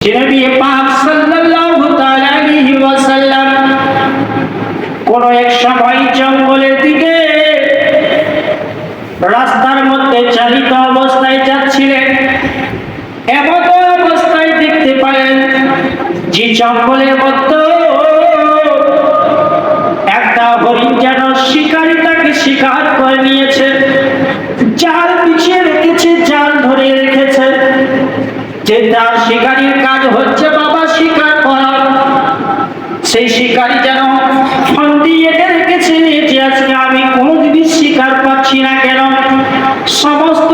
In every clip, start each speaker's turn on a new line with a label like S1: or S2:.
S1: যে নবী পাক সাল্লাল্লাহু তাআলা আলাইহি ওয়াসাল্লাম কোন এক সময় জঙ্গলের দিকে রাস্তার মধ্যে চালিত অবস্থায় যাচ্ছিলেন এমন অবস্থায় দেখতে পেলেন যে জঙ্গলের মধ্যে একটা হরিণ যেন শিকারী তাকে শিকার করে নিয়েছে জাল পিছিয়ে রেখেছে জাল ধরে রেখেছে যে তার শিকারীর কাজ হচ্ছে বাবা শিকার করা। সেই শিকারি যেন এঁটে রেখেছে যে আজকে আমি কোনো জিনিস শিকার পাচ্ছি না কেন। সমস্ত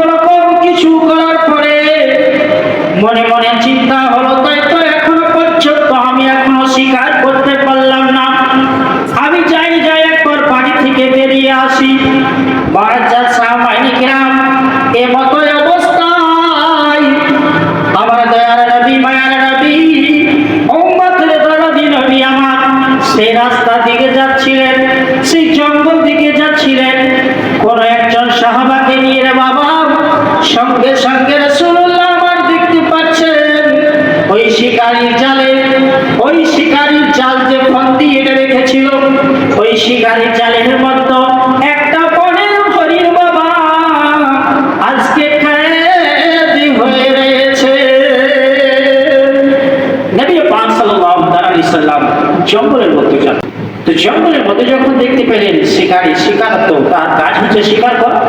S1: জঙ্গলের মধ্যে যান। তো জঙ্গলের মধ্যে যখন দেখতে পেলেন শিকারী, শিকার তো তার কাজ হচ্ছে শিকার করা।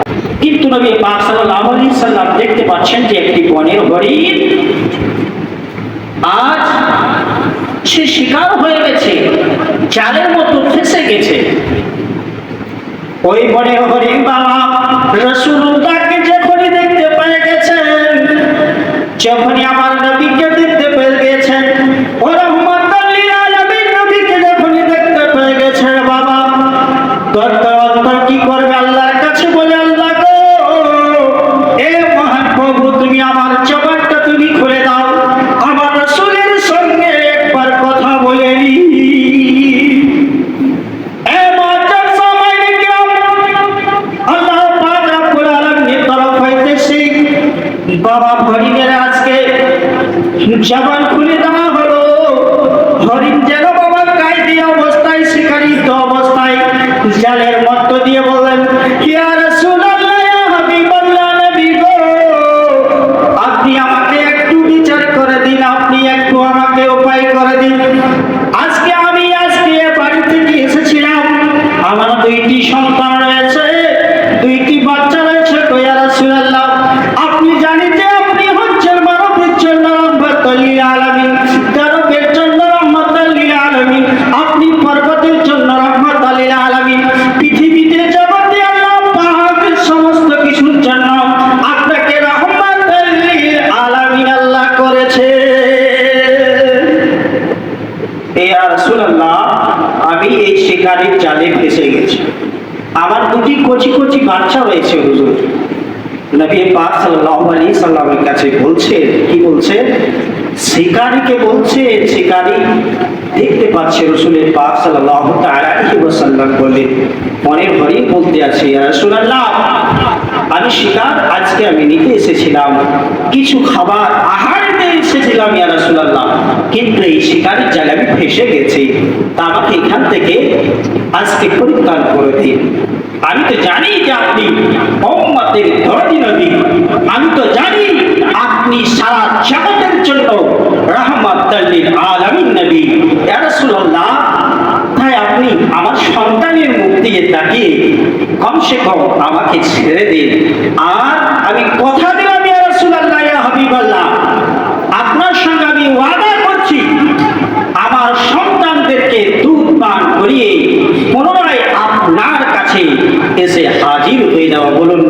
S1: কিন্তু নবী পাক সাল্লাল্লাহু আলাইহি সাল্লাম দেখতে পাচ্ছেন যে একটি বনের হরিণ আজ সে শিকার হয়ে গেছে, জালের মতো ফেসে গেছে। ওই বনের হরিণ বাবা রসুলকে যখনই দেখতে পেয়ে গেছেন, যখনই জবান খুলে রাসূলুল্লাহ আমি এই শিকারীর জালে ফেসে গেছি। আমার দুটি কচি কচি বাচ্চা রয়েছে হুজুর। নবী পাক সাল্লাল্লাহু আলাইহি সাল্লামের কাছে বলছে, কি বলছে? শিকারীকে বলছে, শিকারী দেখতে পাচ্ছে রসুলের পাক তাআলা বলে। হরিণ বলতে আছে রাসূলুল্লাহ, আমি শিকার, আজকে আমি নিতে এসেছিলাম। কিছু খাবার, আহার এসেছিলাম ইয়া রাসূলুল্লাহ, কিন্তু এই শিকারের জালে আমি ফেসে গেছি। তা আমাকে এখান থেকে আজকে পরিত্রাণ করে দিন। আমি তো জানি যে আপনি উম্মতের ধরতি নবী। আমি তো জানি আপনি সারা জগতের জন্য রাহমাতুল লিল আলামিন নবী। ইয়া রাসূলুল্লাহ, তাই আপনি আমার সন্তানের মুখ দিয়ে তাকিয়ে কমসে কম আমাকে ছেড়ে দিন। আর আমি কথা দিলাম ইয়া রাসূলুল্লাহ ইয়া হাবিবাল্লাহ আপনার সঙ্গে আমি ওয়াদা করছি আমার সন্তানদেরকে দুধ পান করিয়ে পুনরায় আপনার কাছে এসে হাজির হয়ে যাওয়া বলুন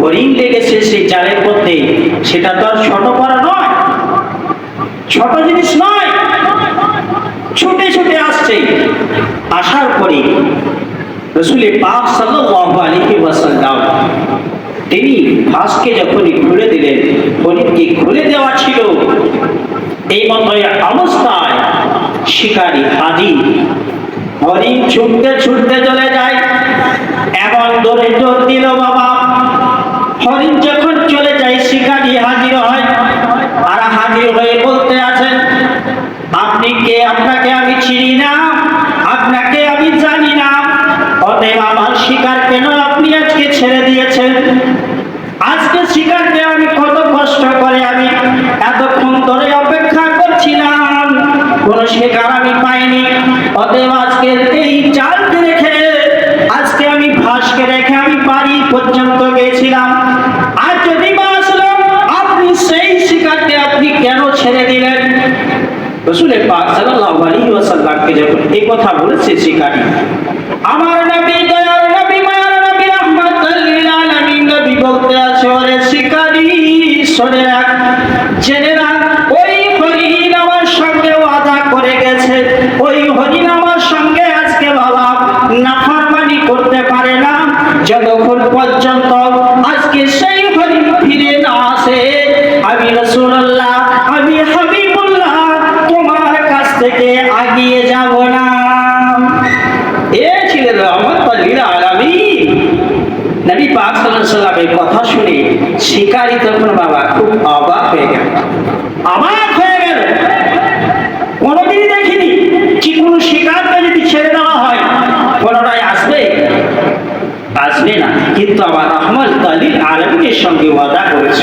S1: হরিণ লেগেছে সেই জালের মধ্যে সেটা তো আর ছোট করা নয়। ছোট জিনিস নয়। ছুটে ছুটে আসছে। আসার পরে রসুল পাক সাল্লাল্লাহু আলাইহি ওয়াসাল্লাম, তিনি হাঁসকে যখনই খুলে দিলেন হরিণকে খুলে দেওয়া ছিল। এই মতো অবস্থায় শিকারী হাজির হরিণ ছুটতে ছুটতে চলে যায়। এমন দৌড়ে দৌড় দিল, বাবা হরিণ যখন রসুলের পাক সাল্লাল্লাহু আলাইহি ওয়াসাল্লামকে যখন এই কথা বলেছে শিকারী, আমার নবী, দয়ার নবী, মায়ার নবী লিল আলামিন, নবী বলতে আছে ওরে শিকারী, শুনে রাখ, জেনে শিকারী তখন বাবা খুব অবাক হয়ে গেল। অবাক হয়ে গেল। কোনোদিনই দেখিনি কি কোনো শিকারকে যদি ছেড়ে দেওয়া হয়, পুনরায় আসবে? আসবে না। কিন্তু আমার রহমত তালিল আলমীর সঙ্গে ওয়াদা করেছে।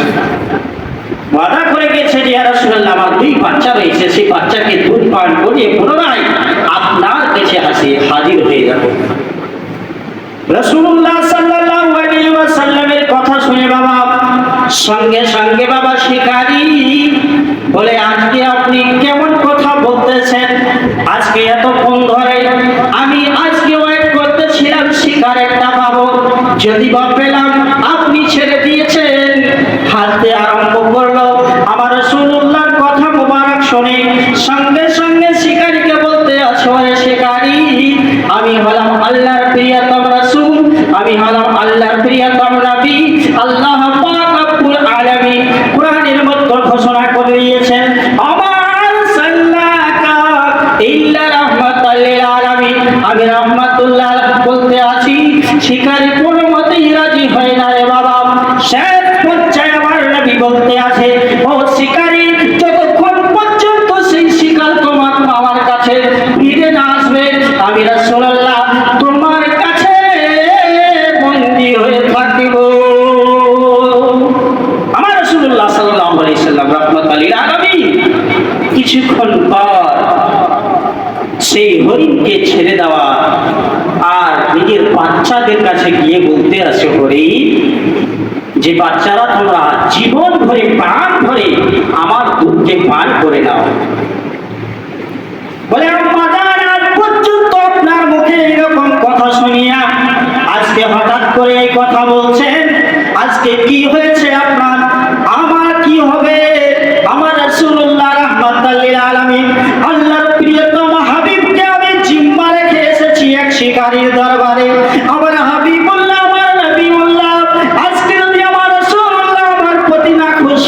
S1: ওয়াদা করে গেছে যে রাসূলুল্লাহ, আমার দুই বাচ্চা রয়েছে। সেই বাচ্চাকে দুধ পান করিয়ে পুনরায় আপনার কাছে হাসি হাজির হয়ে যাব। রাসূলুল্লাহ সাল্লাল্লাহু আলাইহি ওয়াসাল্লামের কথা শুনে বাবা, সঙ্গে সঙ্গে বাবা শিকারী বলে, আজকে আপনি কেমন কথা বলতেছেন? আজকে এতক্ষণ ধরে। আমি আজকে ওয়েট করতেছিলাম শিকার একটা পাবো যদি বা পেলাম, আপনি ছেড়ে দিয়েছেন। হাতে আরম্ভ করল। আমার রাসূলুল্লাহর কথা মোবারক শুনে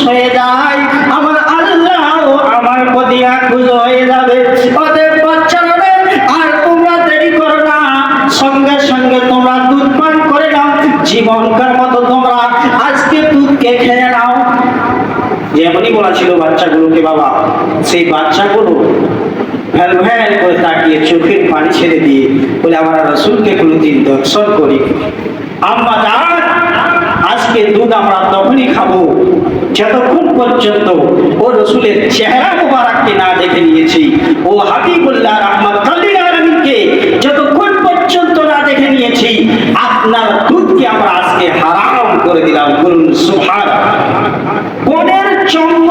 S1: হয়ে যায়। আমার আল্লাহ আমার প্রতি খুশ হয়ে যাবে। অতএব বাচ্চারা আর তোমরা দেরি করো না। সঙ্গে সঙ্গে তোমরা দুধ পান করে নাও। জীবনকার মতো তোমরা আজকে দুধকে খেয়ে নাও। যেমনই বলা ছিল বাচ্চাগুলোকে বাবা, সেই বাচ্চাগুলো ভ্যাল ভ্যাল করে তাকিয়ে চোখের পানি ছেড়ে দিয়ে বলে, আমরা রসুলকে কোনোদিন দর্শন করি আম্মা আজকে দুধ আমরা তখনই খাব যতক্ষণ পর্যন্ত ও রসুলের চেহারা মুবারককে না দেখে নিয়েছি, ও হাবিবুল্লাহ রহমত আলমীকে যতক্ষণ পর্যন্ত না দেখে নিয়েছি, আপনার দুধকে আমরা আজকে হারাম করে দিলাম। বলুন সুহার কোনের জঙ্গলের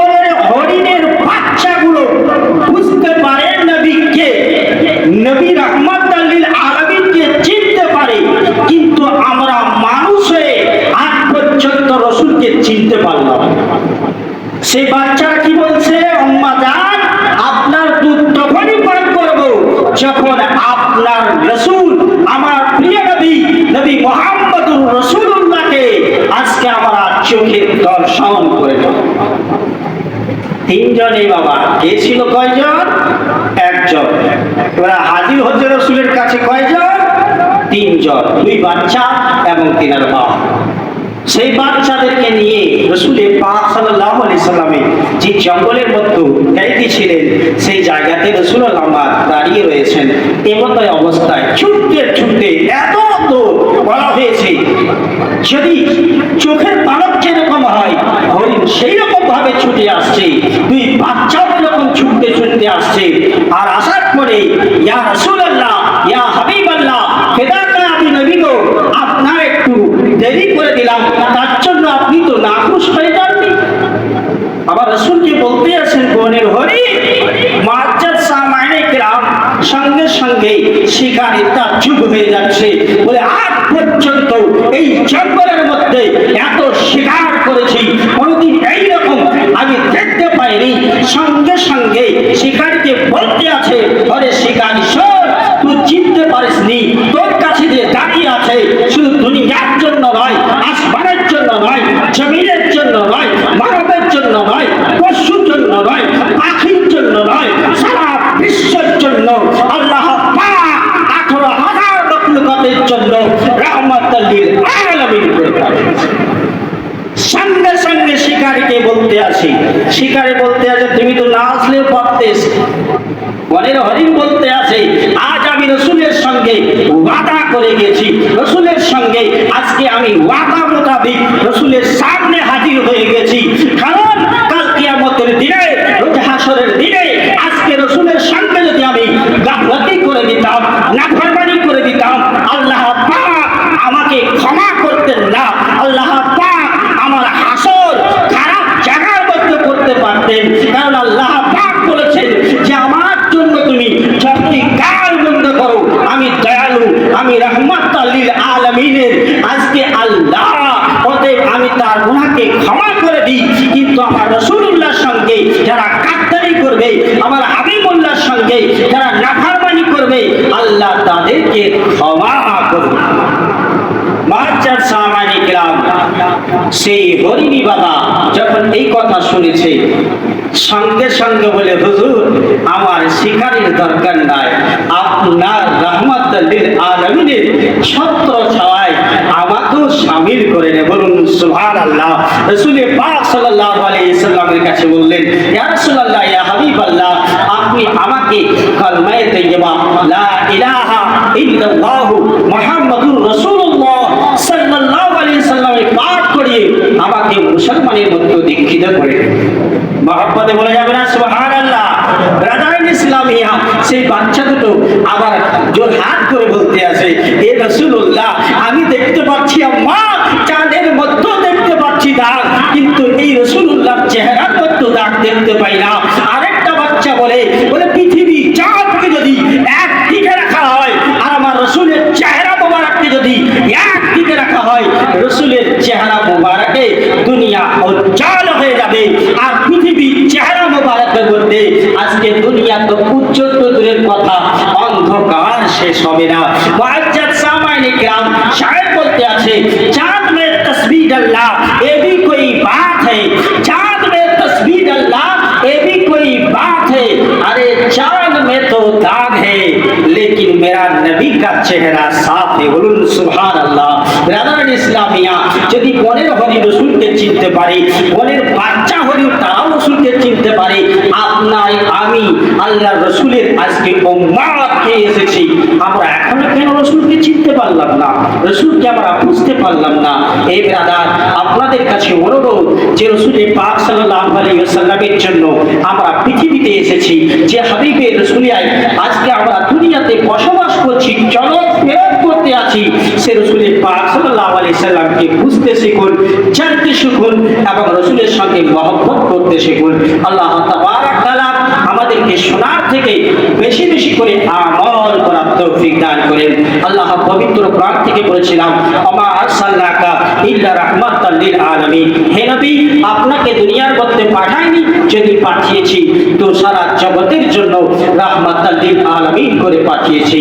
S1: সে বাচ্চা কি বলছে? অম্মাদান আপনার দুধ তখনই পান করব যখন আপনার রসুল, আমার প্রিয় নবী নবী মোহাম্মদুর রসুল্লাহকে আজকে আমার চোখে দর্শন করে দেব। তিনজনই বাবা, কে ছিল কয়জন? একজন। ওরা হাজির হচ্ছে রসুলের কাছে কয়জন? তিনজন। দুই বাচ্চা এবং তিনার বাবা সেই বাচ্চাদেরকে নিয়ে রসুলের পাক সাল্লাহ আলি সাল্লামে যে জঙ্গলের মধ্যে গাইতে ছিলেন, সেই জায়গাতে রসুল আল্লাহ দাঁড়িয়ে রয়েছেন। এমতো অবস্থায় ছুটতে ছুটতে এত বলা হয়েছে, যদি চোখের পালক যেরকম হয়, হরিণ সেই রকম ভাবে ছুটে আসছে, দুই বাচ্চাও এরকম ছুটতে ছুটতে আসছে। আর আসার পরে, ইয়া রসুল আল্লাহ ইয়া হাবিব আল্লাহ ফেদাকা আমি নবী গো আপনার একটু দেরি করে দিলাম তার জন্য আপনি তো নাখুশ হয়ে যাননি আবার রসুলকে বলতে আছেন বোনের হরি মাজ্জাদ সামাইনে গ্রাম সঙ্গে সঙ্গে শিকারে তার যুগ হয়ে যাচ্ছে বলে আজ পর্যন্ত এই জঙ্গলের মধ্যে এত শিকার করেছি, কোনোদিন এইরকম আমি দেখতে পাইনি। সঙ্গে সঙ্গে শিকারীকে বলতে আছে ওরে শিকারী শোন তুই চিনতে পারিসনি। তোর কাছে যে দাঁড়িয়ে আছে, শুধু দুনিয়ার জন্য নয়, আসমানের জন্য নয়, জমিনের জন্য নয়, মানবের জন্য নয়, পশুর জন্য নয় আলামিন সঙ্গে সঙ্গে শিকারীকে বলতে আসি। শিকারী বলতে আছে তুমি তো না আসলেও পারতেস বনের হরিণ বলতে আছে আজ আমি রসুলের সঙ্গে ওয়াদা করে গেছি। রসুলের সঙ্গে আজকে আমি ওয়াদা মোতাবিক রসুলের সামনে হাজির হয়ে গেছি কারণ কাল কিয়ামতের দিনে রোজ হাসরের দিনে আজকে রসুলের সঙ্গে যদি আমি গাফলতি করে দিতাম নাফরমানি করে দিতাম আল্লাহ পাক আমাকে ক্ষমা করতেন না আল্লাহ পাক আমার হাসর খারাপ জায়গার মধ্যে করতে পারতেন কারণ আল্লাহ পাক বলেছেন যে আমার জন্য তুমি যতই কাল বন্ধ করো আমি দয়ালু আমি রহমত আল্লিল আলমিনের আজকে আল্লাহ অতএব আমি তার গুণাকে ক্ষমা করে দিই কিন্তু আমার রসুল্লাহর সঙ্গে যারা কাত্তারি করবে আমার হাবিবুল্লাহর সঙ্গে যারা নাফারমানি করবে আল্লাহ তাদেরকে ক্ষমা করবে মার্চার সামানি গ্রাম বাবা, যখন এই কথা শুনেছে, সঙ্গে সঙ্গে বলে, হুজুর, আমার দরকার নাই। আপনার আলমিনের ছত্র ছাওয়ায় আমাকেও সামিল করে বলুন সুভান আল্লাহ রসুলের সাল্লাহ কাছে বললেন, ইয়া আপনি আমাকে কলমায়ে তাইয়্যিবা লা ইলাহা ইল্লাল্লাহু মুহাম্মাদুর রাসূলুল্লাহ সাল্লাল্লাহু আলাইহি সাল্লামের পাঠ করিয়ে আমাকে মুসলমানের মধ্য দীক্ষিত করে। মহাপদে বলে যাবে না, সুবহানাল্লাহ। রাজাইন ইসলামিয়া সেই বাচ্চা দুটো আবার জোর হাত করে বলতে আছে, এ রসুল্লাহ আমি দেখতে পাচ্ছি মা চাঁদের মধ্য দেখতে পাচ্ছি দাগ, কিন্তু এই রসুল্লাহর চেহারার মধ্যে দাগ দেখতে পাই না। আরেকটা বাচ্চা বলে কাটছে কিনা সাথে বলুন সুভান ইসলামিয়া। যদি বনের হরি রসুলকে চিনতে পারি, বনের বাচ্চা হরি তারাও রসুলকে চিনতে পারে। আপনার আমি আল্লাহ রসুলের আজকে খেয়ে এসেছি। আমরা এখনও কেন রসুলকে চিনতে পারলাম না? রসুলকে আমরা বুঝতে পারলাম না। এই ব্রাদার, আপনাদের কাছে অনুরোধ যে রসুলের পাক সাল্লাল্লাহু আলাইহি ওয়াসাল্লামের জন্য আমরা পৃথিবীতে এসেছি, যে হাবিবের রসুলিয়ায় আজকে আমরা দুনিয়াতে বসবাস করছি চলন ফেরত করতে আছি, সে রসুলের পাক সাল্লাল্লাহু আলাইহি সাল্লামকে বুঝতে শিখুন, জানতে শিখুন এবং রসুলের সঙ্গে মহব্বত করতে শিখুন। আল্লাহ আমাদেরকে শোনার থেকে বেশি বেশি করে আমল করার তৌফিক দান করেন। আল্লাহ পবিত্র কোরআন থেকে বলেছিলাম আমা আরসালনাকা ইল্লা রাহমাতাল লিল আলামিন। হে নবী, আপনাকে দুনিয়ার মধ্যে পাঠাইনি যদি পাঠিয়েছি। তো সারা জগতের জন্য রাহমাতাল লিল আলামিন করে পাঠিয়েছি।